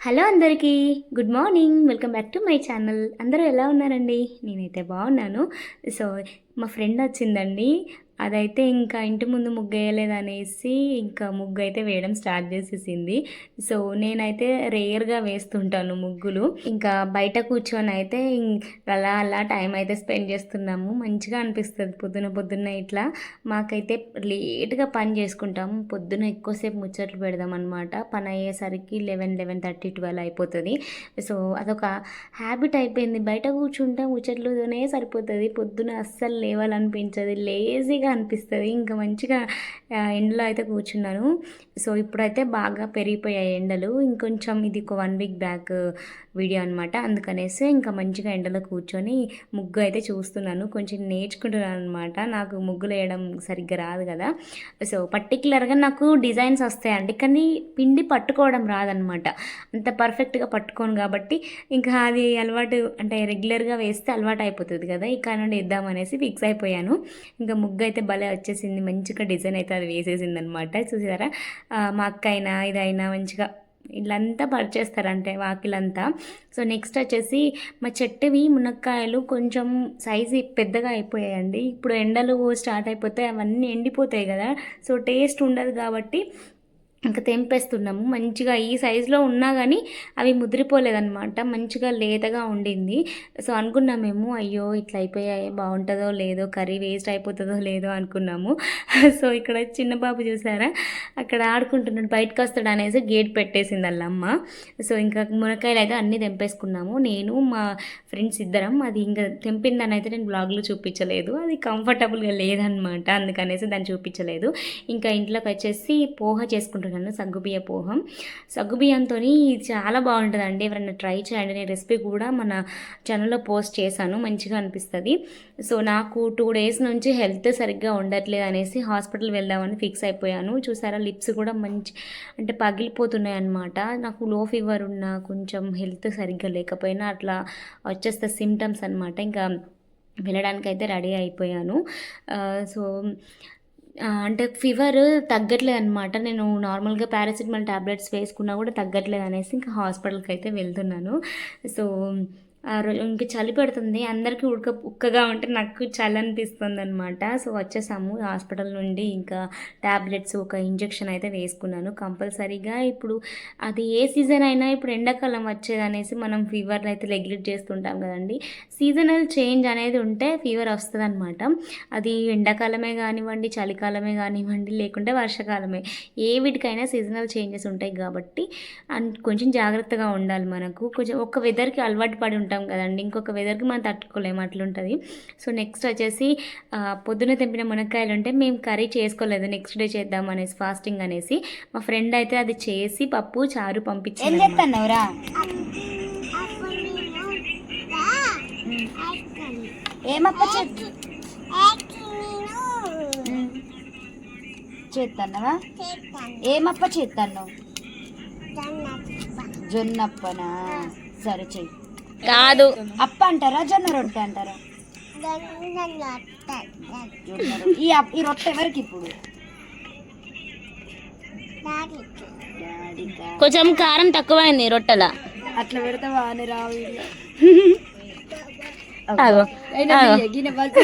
Hello అందరికీ good morning. Welcome back to my channel. అందరూ ఎలా ఉన్నారండి? నేనైతే బాగున్నాను. సో మా ఫ్రెండ్ వచ్చిందండి. అదైతే ఇంకా ఇంటి ముందు ముగ్గు వేయలేదు అనేసి ఇంకా ముగ్గు అయితే వేయడం స్టార్ట్ చేసేసింది. సో నేనైతే రేర్గా వేస్తుంటాను ముగ్గులు. ఇంకా బయట కూర్చొని అయితే అలా అలా టైం అయితే స్పెండ్ చేస్తున్నాము. మంచిగా అనిపిస్తుంది పొద్దున పొద్దున్న ఇట్లా. మాకైతే లేట్గా పని చేసుకుంటాం. పొద్దున ఎక్కువసేపు ముచ్చట్లు పెడదాం అనమాట పని అయ్యేసరికి లెవెన్ లెవెన్ థర్టీ ట్వెల్వ్ అయిపోతుంది. సో అదొక హ్యాబిట్ అయిపోయింది. బయట కూర్చుంటే ముచ్చట్లునే సరిపోతుంది. పొద్దున అస్సలు లేవాలనిపించదు. లేజీగా అనిపిస్తుంది. ఇంకా మంచిగా ఎండలో అయితే కూర్చున్నాను. సో ఇప్పుడైతే బాగా పెరిగిపోయాయి ఎండలు. ఇంకొంచెం ఇది ఒక వన్ వీక్ బ్యాక్ వీడియో అనమాట అందుకనేసి ఇంకా మంచిగా ఎండలో కూర్చొని ముగ్గు అయితే చూస్తున్నాను. కొంచెం నేర్చుకుంటున్నాను అనమాట నాకు ముగ్గులు వేయడం సరిగ్గా రాదు కదా. సో పర్టికులర్గా నాకు డిజైన్స్ వస్తాయండి. కానీ పిండి పట్టుకోవడం రాదనమాట అంత పర్ఫెక్ట్గా పట్టుకోను కాబట్టి ఇంకా అది అలవాటు అంటే రెగ్యులర్గా వేస్తే అలవాటు అయిపోతుంది కదా. ఇక నుండి ఇద్దామనేసి ఫిక్స్ అయిపోయాను. ఇంకా ముగ్గు అయితే భలే వచ్చేసింది. మంచిగా డిజైన్ అయితే అది వేసేసింది అనమాట చూసారా మా అక్క అయినా ఇదైనా మంచిగా ఇల్లంతా పరిచేస్తారంటే వాకిలంతా. సో నెక్స్ట్ వచ్చేసి మా చెట్టువి మునక్కాయలు కొంచెం సైజు పెద్దగా అయిపోయాయండి. ఇప్పుడు ఎండలు స్టార్ట్ అయిపోతే అవన్నీ ఎండిపోతాయి కదా. సో టేస్ట్ ఉండదు కాబట్టి ఇంకా తెంపేస్తున్నాము. మంచిగా ఈ సైజులో ఉన్నా కానీ అవి ముదిరిపోలేదన్నమాట. మంచిగా లేతగా ఉండింది. సో అనుకున్నామేమో అయ్యో ఇట్లా అయిపోయాయి బాగుంటుందో లేదో కర్రీ వేస్ట్ అయిపోతుందో లేదో అనుకున్నాము. సో ఇక్కడ చిన్న బాబు చూసారా? అక్కడ ఆడుకుంటున్నాడు బయటకు వస్తాడు అనేసి గేట్ పెట్టేసింది అల్లమ్మ అమ్మ. సో ఇంకా మునక్కాయలు అయితే అన్నీ తెంపేసుకున్నాము. నేను మా ఫ్రెండ్స్ ఇద్దరం అది ఇంకా తెంపిందని అయితే నేను బ్లాగ్లో చూపించలేదు. అది కంఫర్టబుల్గా లేదనమాట అందుకనేసి దాన్ని చూపించలేదు. ఇంకా ఇంట్లోకి వచ్చేసి పోహ చేసుకుంటున్నాను సగ్గుబియ్య పోహం. సగ్గుబియ్యంతో చాలా బాగుంటుందండి. ఎవరైనా ట్రై చేయండి. నేను రెసిపీ కూడా మన ఛానల్లో పోస్ట్ చేశాను. మంచిగా అనిపిస్తుంది. సో నాకు టూ డేస్ నుంచి హెల్త్ సరిగ్గా ఉండట్లేదు అనేసి హాస్పిటల్ వెళ్దామని ఫిక్స్ అయిపోయాను. చూసారా లిప్స్ కూడా మంచి అంటే పగిలిపోతున్నాయి అనమాట నాకు లో ఫీవర్ ఉన్నా కొంచెం హెల్త్ సరిగ్గా లేకపోయినా అట్లా వచ్చేస్తే సిమ్టమ్స్ అనమాట ఇంకా వెళ్ళడానికి అయితే రెడీ అయిపోయాను. సో అంటే ఫీవర్ తగ్గట్లేదు అనమాట నేను నార్మల్గా పారాసిటమాల్ టాబ్లెట్స్ వేసుకున్నా కూడా తగ్గట్లేదు అనేసి ఇంకా హాస్పిటల్కి అయితే వెళ్తున్నాను. సో ఇంకా చలి పెడుతుంది. అందరికీ ఉడక ఉక్కగా ఉంటే నాకు చలి అనిపిస్తుంది అనమాట సో వచ్చేసాము హాస్పిటల్ నుండి. ఇంకా టాబ్లెట్స్ ఒక ఇంజెక్షన్ అయితే వేసుకున్నాను కంపల్సరీగా. ఇప్పుడు అది ఏ సీజన్ అయినా ఇప్పుడు ఎండాకాలం వచ్చేది అనేసి మనం ఫీవర్ అయితే నెగ్లెక్ట్ చేస్తుంటాం కదండి. సీజనల్ చేంజ్ అనేది ఉంటే ఫీవర్ వస్తుంది అనమాట అది ఎండాకాలమే కానివ్వండి చలికాలమే కానివ్వండి లేకుంటే వర్షాకాలమే. ఏ వీటికైనా సీజనల్ చేంజెస్ ఉంటాయి కాబట్టి అండ్ కొంచెం జాగ్రత్తగా ఉండాలి మనకు. కొంచెం ఒక వెదర్కి అలవాటు పడి ఉంటాం కదండి. ఇంకొక వెదర్కి మనం తట్టుకోలేము అట్లుంటుంది. సో నెక్స్ట్ వచ్చేసి పొద్దున తెంపిన మునక్కాయలు ఉంటే మేము కర్రీ చేసుకోలేదు. నెక్స్ట్ డే చేద్దాం అనేసి ఫాస్టింగ్ అనేసి. మా ఫ్రెండ్ అయితే అది చేసి పప్పు చారు పంపించింది చేస్తున్నావురా ఏమప్ప చేస్తున్నావు జొన్నప్పనా? సరే చెయ్యి కాదు అప్ప అంటారా జొన్న రొట్టె అంటారా. ఈ అప్- ఈ రొట్టె ఎవరికి ఇప్పుడు డాడీకా? కొంచెం కారం తక్కువైంది రొట్టెల అట్లా పెడతావా అని రా వీడియో ఆగో అయినా ఆగో. నీ గిన్నె బల్సి.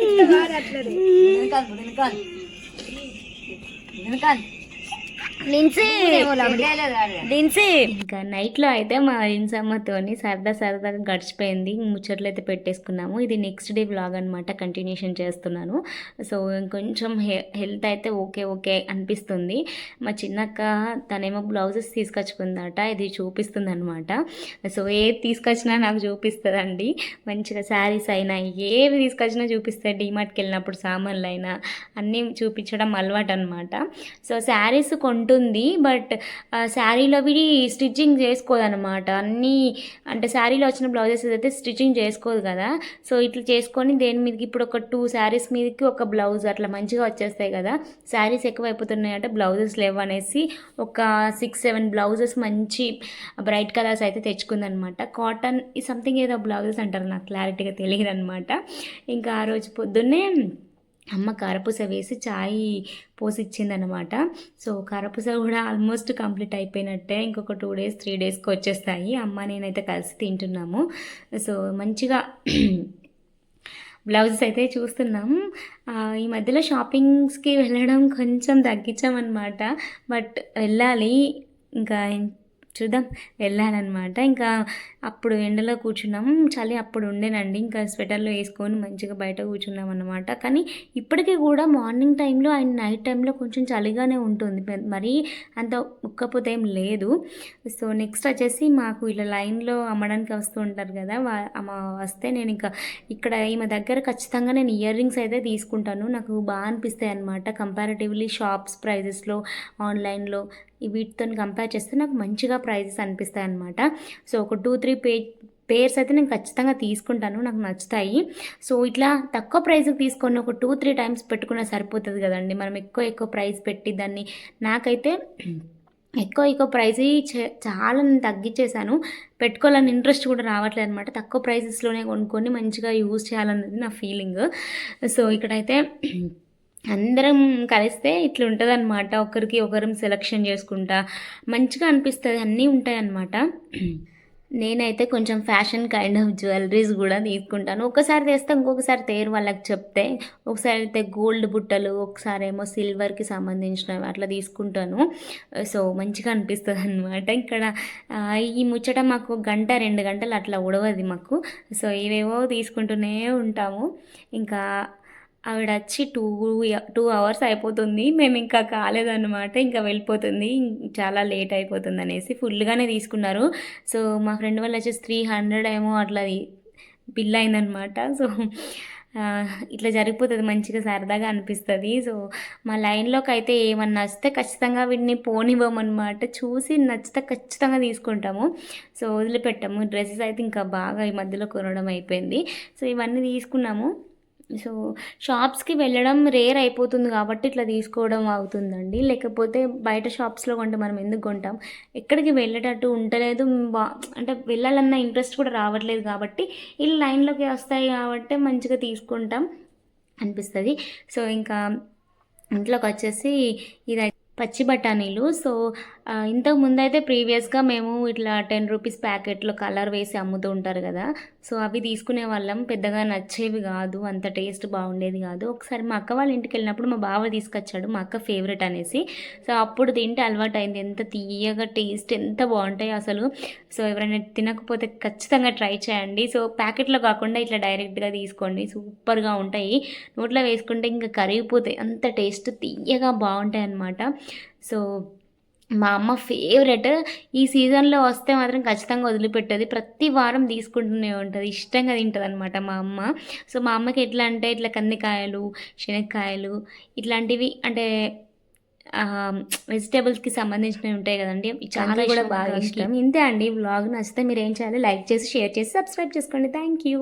ఇట్లా కాదు అట్లనే. వెనకాల, వెనకాల. వెనకాల. లిన్సీ ఏమో లబ్బడియాలే కాదు. దిన్సి ఇంకా నైట్లో అయితే మా ఇన్సమ్మతోని సరదా సరదాగా గడిచిపోయింది. ముచ్చట్లు అయితే పెట్టేసుకున్నాము. ఇది నెక్స్ట్ డే వ్లాగ్ అనమాట కంటిన్యూషన్ చేస్తున్నాను. సో ఇంకొంచెం హె హెల్త్ అయితే ఓకే ఓకే అనిపిస్తుంది. మా చిన్నక్క తనేమో బ్లౌజెస్ తీసుకొచ్చుకుందట. ఇది చూపిస్తుంది అనమాట సో ఏది తీసుకొచ్చినా నాకు చూపిస్తుందండి. మంచిగా శారీస్ అయినా ఏవి తీసుకొచ్చినా చూపిస్తుంది డిమార్ట్కి వెళ్ళినప్పుడు సామాన్లు అయినా అన్నీ చూపించడం అలవాటు అనమాట సో శారీస్ ఉంటుంది బట్ శారీలో అవి స్టిచ్చింగ్ చేసుకోదన్నమాట. అన్నీ అంటే శారీలో వచ్చిన బ్లౌజెస్ అయితే స్టిచ్చింగ్ చేసుకోదు కదా. సో ఇట్లా చేసుకొని దేని మీదకి ఇప్పుడు ఒక టూ శారీస్ మీదకి ఒక బ్లౌజ్ అట్లా మంచిగా వచ్చేస్తాయి కదా. శారీస్ ఎక్కువ అయిపోతున్నాయంటే బ్లౌజెస్ లేవు అనేసి ఒక సిక్స్ సెవెన్ బ్లౌజెస్ మంచి బ్రైట్ కలర్స్ అయితే తెచ్చుకుందనమాట కాటన్ ఈ సంథింగ్ ఏదో బ్లౌజెస్ అంటారు నాకు క్లారిటీగా తెలియదు అనమాట ఇంకా ఆ రోజు పొద్దున్నే అమ్మ కారపూస వేసి చాయ్ పోసి ఇచ్చిందనమాట సో కారపూస కూడా ఆల్మోస్ట్ కంప్లీట్ అయిపోయినట్టే. ఇంకొక టూ డేస్ త్రీ డేస్కి వచ్చేస్తాయి. అమ్మ నేనైతే కలిసి తింటున్నాము. సో మంచిగా బ్లౌజెస్ అయితే చూస్తున్నాం. ఈ మధ్యలో షాపింగ్స్కి వెళ్ళడం కొంచెం తగ్గించామన్నమాట బట్ వెళ్ళాలి. ఇంకా చూద్దాం వెళ్ళాలన్నమాట. ఇంకా అప్పుడు ఎండలో కూర్చున్నాం. చలి అప్పుడు ఉండేనండి. ఇంకా స్వెటర్లో వేసుకొని మంచిగా బయట కూర్చున్నాం అనమాట కానీ ఇప్పటికీ కూడా మార్నింగ్ టైంలో అండ్ నైట్ టైంలో కొంచెం చలిగానే ఉంటుంది. మరీ అంత ఉక్కపోతే ఏం లేదు. సో నెక్స్ట్ వచ్చేసి మాకు ఇలా లైన్లో అమ్మడానికి వస్తూ ఉంటారు కదా అమ్మ వస్తే నేను ఇంకా ఇక్కడ ఈమె దగ్గర ఖచ్చితంగా నేను ఇయర్ రింగ్స్ అయితే తీసుకుంటాను. నాకు బాగా అనిపిస్తాయి అనమాట కంపారిటివ్లీ షాప్స్ ప్రైజెస్లో ఆన్లైన్లో వీటితో కంపేర్ చేస్తే నాకు మంచిగా ప్రైజెస్ అనిపిస్తాయి అనమాట సో ఒక టూ త్రీ పే పేర్స్ అయితే నేను ఖచ్చితంగా తీసుకుంటాను నాకు నచ్చుతాయి. సో ఇట్లా తక్కువ ప్రైస్కి తీసుకొని ఒక టూ త్రీ టైమ్స్ పెట్టుకున్నా సరిపోతుంది కదండి. మనం ఎక్కువ ఎక్కువ ప్రైస్ పెట్టి దాన్ని నాకైతే ఎక్కువ ఎక్కువ ప్రైస్ చాలా నేను తగ్గించేశాను. పెట్టుకోవాలని ఇంట్రెస్ట్ కూడా రావట్లేదు అనమాట తక్కువ ప్రైసెస్లోనే కొనుక్కొని మంచిగా యూజ్ చేయాలన్నది నా ఫీలింగ్. సో ఇక్కడైతే అందరం కలిస్తే ఇట్లా ఉంటుంది అనమాట ఒకరికి ఒకరం సెలెక్షన్ చేసుకుంటా. మంచిగా అనిపిస్తుంది. అన్నీ ఉంటాయి నేనైతే కొంచెం ఫ్యాషన్ కైండ్ ఆఫ్ జ్యువెలరీస్ కూడా తీసుకుంటాను. ఒకసారి తెస్తే ఇంకొకసారి తేరు వాళ్ళకి చెప్తే. ఒకసారి అయితే గోల్డ్ బుట్టలు ఒకసారి ఏమో సిల్వర్కి సంబంధించినవి అట్లా తీసుకుంటాను. సో మంచిగా అనిపిస్తుంది అనమాట ఇక్కడ ఈ ముచ్చట మాకు గంట రెండు గంటలు అట్లా ఉడవది మాకు. సో ఇవేవో తీసుకుంటూనే ఉంటాము. ఇంకా ఆవిడ వచ్చి టూ టూ అవర్స్ అయిపోతుంది. మేము ఇంకా కాలేదన్నమాట ఇంకా వెళ్ళిపోతుంది. చాలా లేట్ అయిపోతుంది అనేసి ఫుల్గానే తీసుకున్నారు. సో మా ఫ్రెండ్ వాళ్ళు వచ్చేసి త్రీ హండ్రెడ్ ఏమో అట్లా బిల్ అయిందనమాట సో ఇట్లా జరిగిపోతుంది మంచిగా సరదాగా అనిపిస్తుంది. సో మా లైన్లోకి అయితే ఏమన్నా నచ్చితే ఖచ్చితంగా వీటిని పోనివ్వమన్నమాట. చూసి నచ్చితే ఖచ్చితంగా తీసుకుంటాము. సో వదిలిపెట్టాము. డ్రెస్సెస్ అయితే ఇంకా బాగా ఈ మధ్యలో కొనడం అయిపోయింది. సో ఇవన్నీ తీసుకున్నాము. సో షాప్స్కి వెళ్ళడం రేర్ అయిపోతుంది కాబట్టి ఇట్లా తీసుకోవడం అవుతుందండి. లేకపోతే బయట షాప్స్లో కొంటే మనం ఎందుకు కొంటాం? ఎక్కడికి వెళ్ళేటట్టు ఉండలేదు. బా అంటే వెళ్ళాలన్న ఇంట్రెస్ట్ కూడా రావట్లేదు కాబట్టి ఇల్లు లైన్లోకి వస్తాయి కాబట్టి మంచిగా తీసుకుంటాం అనిపిస్తుంది. సో ఇంకా ఇంట్లోకి వచ్చేసి ఇది పచ్చి బఠానీలు. సో ఇంతకు ముందు అయితే ప్రీవియస్గా మేము ఇట్లా టెన్ రూపీస్ ప్యాకెట్లో కలర్ వేసి అమ్ముతూ ఉంటారు కదా. సో అవి తీసుకునే వాళ్ళం. పెద్దగా నచ్చేవి కాదు. అంత టేస్ట్ బాగుండేది కాదు. ఒకసారి మా అక్క వాళ్ళ ఇంటికి వెళ్ళినప్పుడు మా బావ తీసుకొచ్చాడు. మా అక్క ఫేవరెట్ అనేసి. సో అప్పుడు తింటే అలవాటు అయింది ఎంత తీయగా టేస్ట్ ఎంత బాగుంటాయి అసలు. సో ఎవరైనా తినకపోతే ఖచ్చితంగా ట్రై చేయండి. సో ప్యాకెట్లో కాకుండా ఇట్లా డైరెక్ట్గా తీసుకోండి. సూపర్గా ఉంటాయి. నోట్లో వేసుకుంటే ఇంకా కరిగిపోతాయి. అంత టేస్ట్ తీయగా బాగుంటాయి అన్నమాట సో మా అమ్మ ఫేవరెట్ ఈ సీజన్లో వస్తే మాత్రం ఖచ్చితంగా వదిలిపెట్టదు. ప్రతి వారం తీసుకుంటూనే ఉంటుంది. ఇష్టంగా తింటుంది అనమాట మా అమ్మ. సో మా అమ్మకి ఎట్లా అంటే ఇట్లా కందికాయలు శనక్కాయలు ఇట్లాంటివి అంటే వెజిటేబుల్స్కి సంబంధించినవి ఉంటాయి కదండి. చాలా కూడా బాగా ఇష్టం. ఇంతే అండి. వ్లాగ్ నచ్చితే మీరు ఏం చేయాలి? లైక్ చేసి షేర్ చేసి సబ్స్క్రైబ్ చేసుకోండి. Thank you